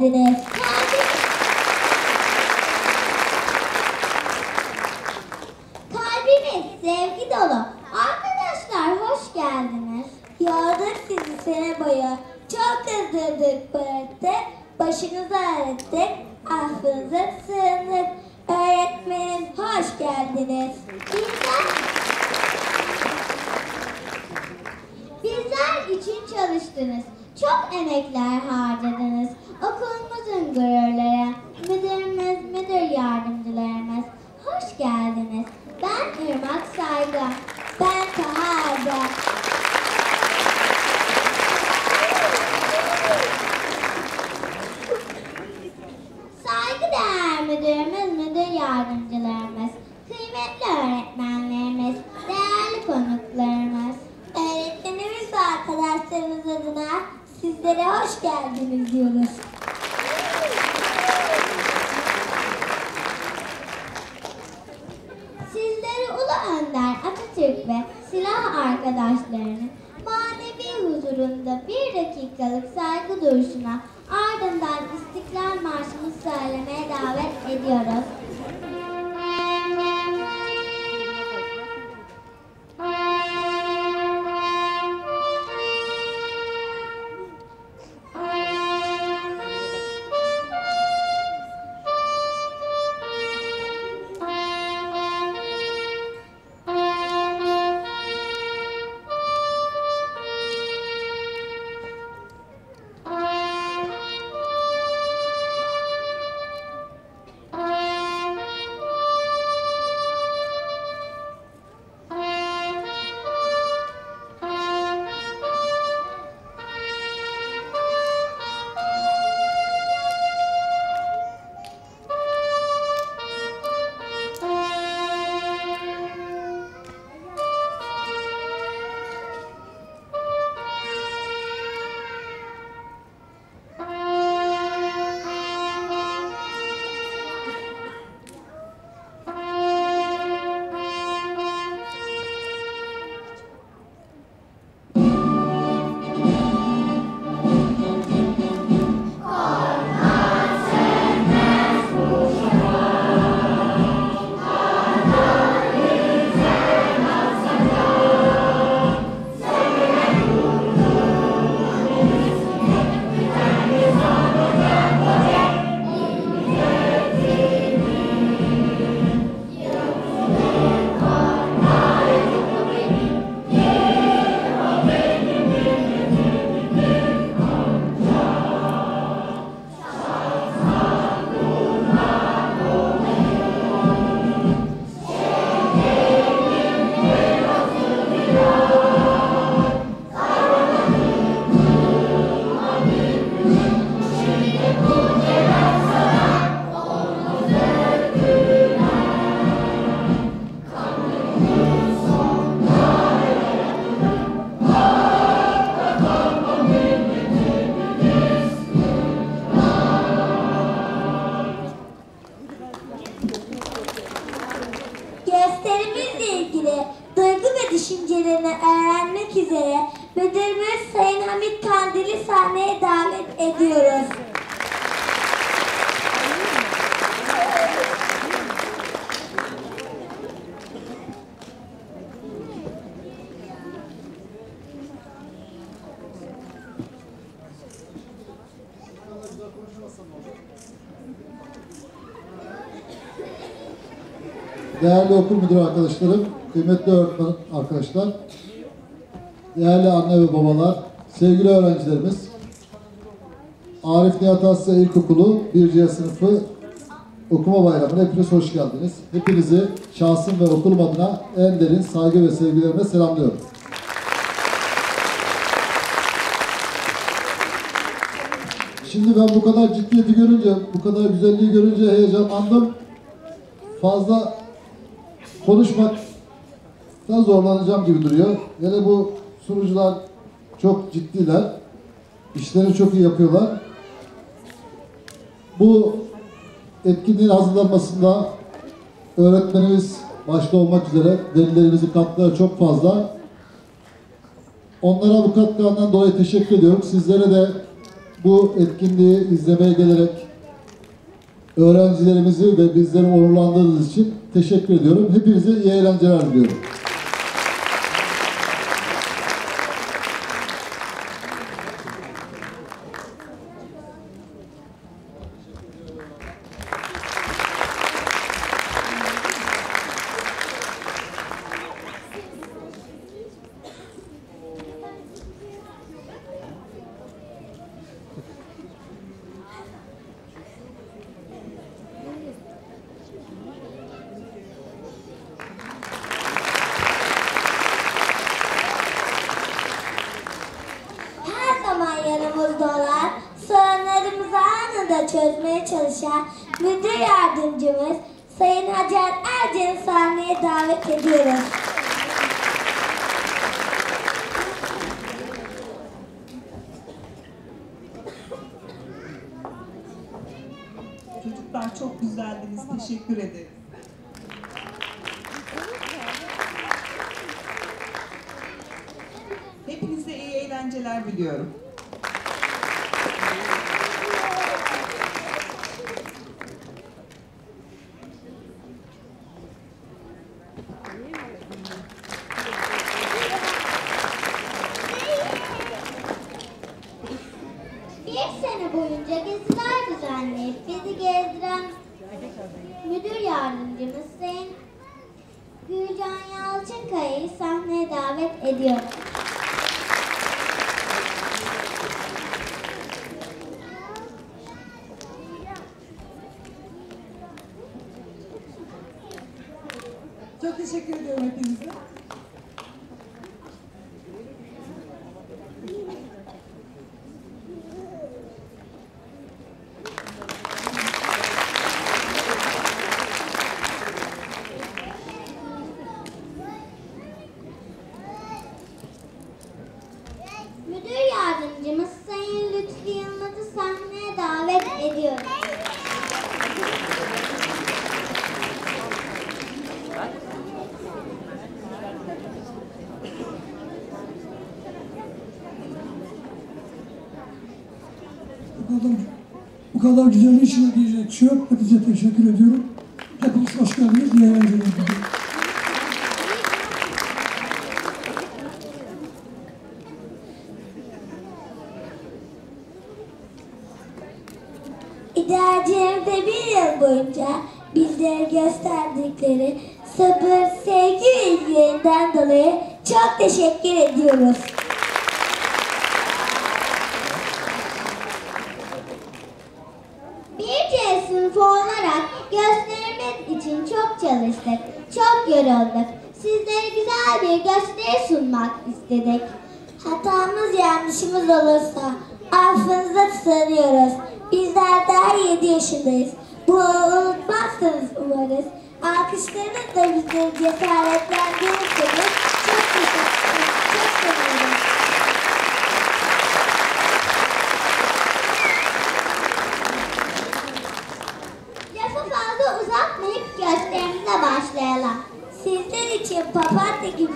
kendine. Kalbimiz sevgi dolu. Arkadaşlar hoş geldiniz. Yorduk sizi sene boyu. Çok kızdırdık bıraktık. Başınızı ağrıttık. Affınıza sığındık. Öğretmenim hoş geldiniz. Bizler Bizler için çalıştınız. Çok emekler harcadınız. Sizlere hoş geldiniz diyoruz. Sizleri Ulu Önder Atatürk ve silah arkadaşlarının manevi huzurunda bir dakikalık saygı duruşuna ardından İstiklal Marşı'nı söylemeye davet ediyoruz. Değerli okul müdürü arkadaşlarım, kıymetli öğretmen arkadaşlar, değerli anne ve babalar, sevgili öğrencilerimiz, Arif Nihat Asya İlkokulu 1C sınıfı okuma bayramına hepiniz hoş geldiniz. Hepinizi şahsım ve okulum adına en derin saygı ve sevgilerimle selamlıyorum. Şimdi ben bu kadar ciddiyeti görünce, bu kadar güzelliği görünce heyecanlandım. Fazla konuşmakta zorlanacağım gibi duruyor. Hele bu sunucular çok ciddiler. İşlerini çok iyi yapıyorlar. Bu etkinliğin hazırlanmasında öğretmenimiz başta olmak üzere velilerimizin katkıları çok fazla. Onlara bu katkılarından dolayı teşekkür ediyorum. Sizlere de bu etkinliği izlemeye gelerek öğrencilerimizi ve bizleri onurlandırdığınız için teşekkür ediyorum. Hepinize iyi eğlenceler diliyorum. Çözmeye çalışan müdür yardımcımız Sayın Hacer Ercan'ı sahneye davet ediyoruz. Çocuklar çok güzeldiniz. Teşekkür ederim. Hepinize iyi eğlenceler diliyorum. Bir sene boyunca geziler düzenleyip bizi gezdiren müdür yardımcımız Sayın Gülcan Yalçınkaya'yı sahneye davet ediyorum. Çok teşekkür ediyorum hepinize. Müdür yardımcımız Sayın Lütfi Yılmaz'ı sahneye davet ediyorum. Bu kadar, bu kadar güzel işine diyecek şey yok. Hepinize teşekkür ediyorum. Hepiniz hoş geldiniz. İyi eğlenceler diliyorum. İdarecilerimize bir yıl boyunca bizlere gösterdikleri sabır, sevgi ve ilgilerinden dolayı çok teşekkür ediyoruz. Bir C sınıfı olarak gösterimiz için çok çalıştık, çok yorulduk. Sizlere güzel bir gösteri istedik. Hatamız yanlışımız olursa affınıza sığınıyoruz. Bizler daha 7 yaşındayız. Bunu unutmazsınız umarız. Alkışlarınızla bizleri cesaretlendirirseniz çok teşekkür ederim. Çok sevinirim. Lafı fazla uzatmayıp gösterimize başlayalım. Sizler için Papatya gibi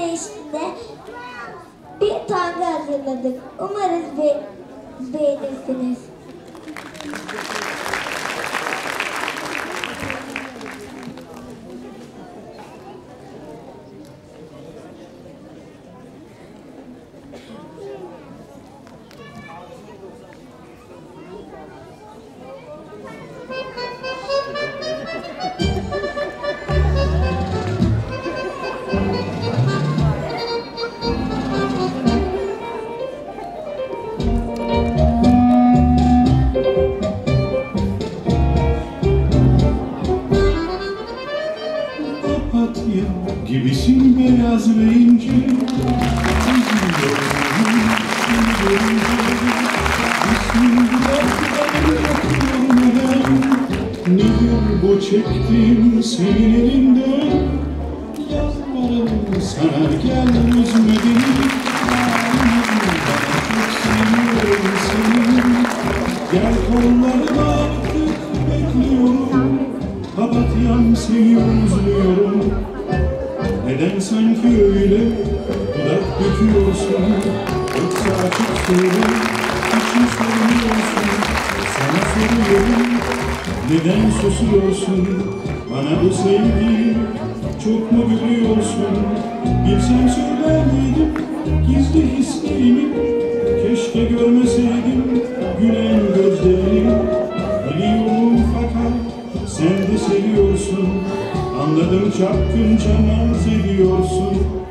eşliğinde bir tango hazırladık. Umarız be beğenirsiniz. Yalvarırım sana gel üzme beni Bana çok Gel kollarıma artık bekliyorum. Papatyam seni özlüyorum. Neden sanki öyle dudak büküyorsun Yoksa açık söyle için sormuyorsun Sana neden susuyorsun? Bana bu sevgiyi çok mu biliyorsun Bilsem söyler miydim gizli hislerimi. Keşke görmeseydim gülen gözlerini. Biliyorum fakat sen de seviyorsun. Anladım çapkınca naz ediyorsun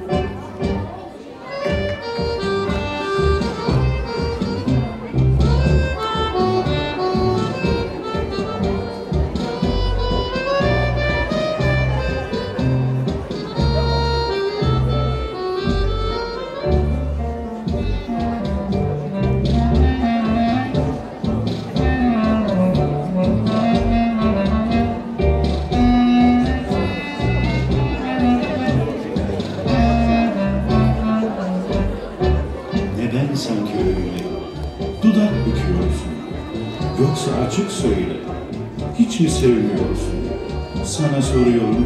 mi sevmiyorsun? Sana soruyorum.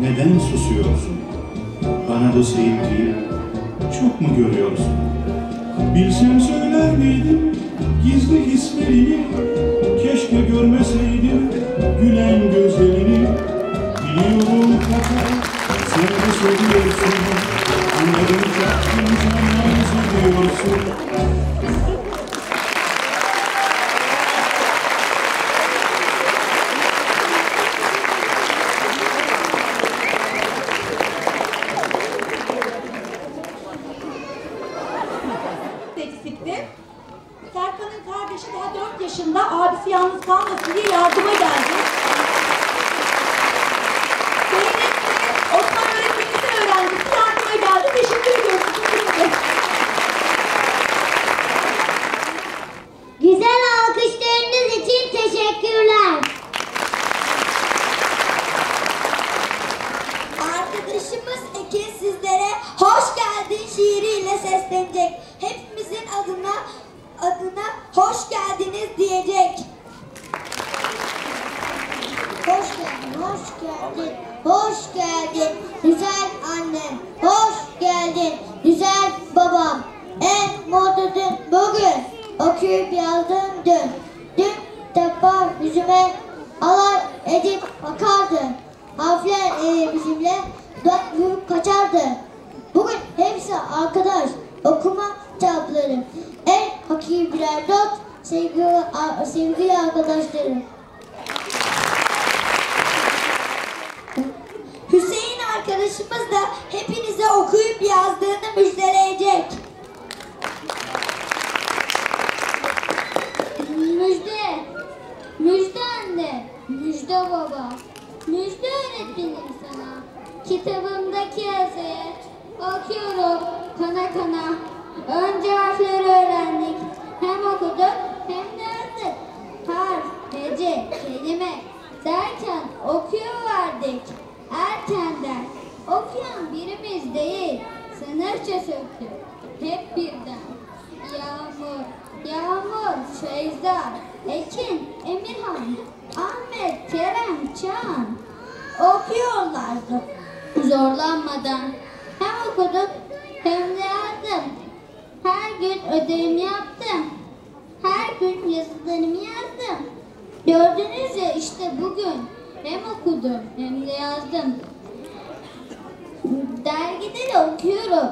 Neden susuyorsun? Bana da sevdiği çok mu görüyorsun? Bilsem söyler miydim gizli hislerini? Keşke görmeseydim gülen gözlerini. Biliyorum fakat sen de soruyorsun. Anladım çaktırmadan seviyorsun. eksikti. Serkan'ın kardeşi daha 4 yaşında abisi yalnız kalmasın diye yardıma geldi. Zeynep de Osman öğretmenimizin öğrencisi yardıma geldi. Teşekkür ediyoruz. Kesinlikle. Güzel alkışlarınız için teşekkürler. Arkadaşımız Ekin sizlere hoş geldin şiiriyle seslenecek. Hepimizin adına adına hoş geldiniz diyecek. Hoş geldin, hoş geldin, hoş geldin güzel annem, hoş geldin güzel babam. En mutlusun bugün, yazdım dün. Dün defa yüzüme alay edip bakardı. Harfler e, bizimle dudak vurup kaçardı. Bugün hepsi arkadaş, okuma kitapları. En hakiki birer dost, sevgili, sevgili arkadaşlarım. Hüseyin arkadaşımız da hepinize okuyup yazdığını müjdeleyecek. Müjde, müjde anne, müjde baba, müjde öğretmenim sana. Kitabımdaki yazıyı okuyorum kana kana. Önce harfleri öğrendik, hem okuduk hem de yazdık. Harf, hece, kelime derken okuyorlardık. Erkenden okuyan birimiz değil, sınırça söktü. Hep birden. Yağmur, Yağmur, Feyza, Ekin, Emirhan, Ahmet, Kerem, Çağan okuyorlardı. Zorlanmadan hem okudum hem de yazdım. Her gün ödevimi yaptım. Her gün yazılarımı yazdım. Gördünüz ya işte bugün hem okudum hem de yazdım. Dergide de okuyorum.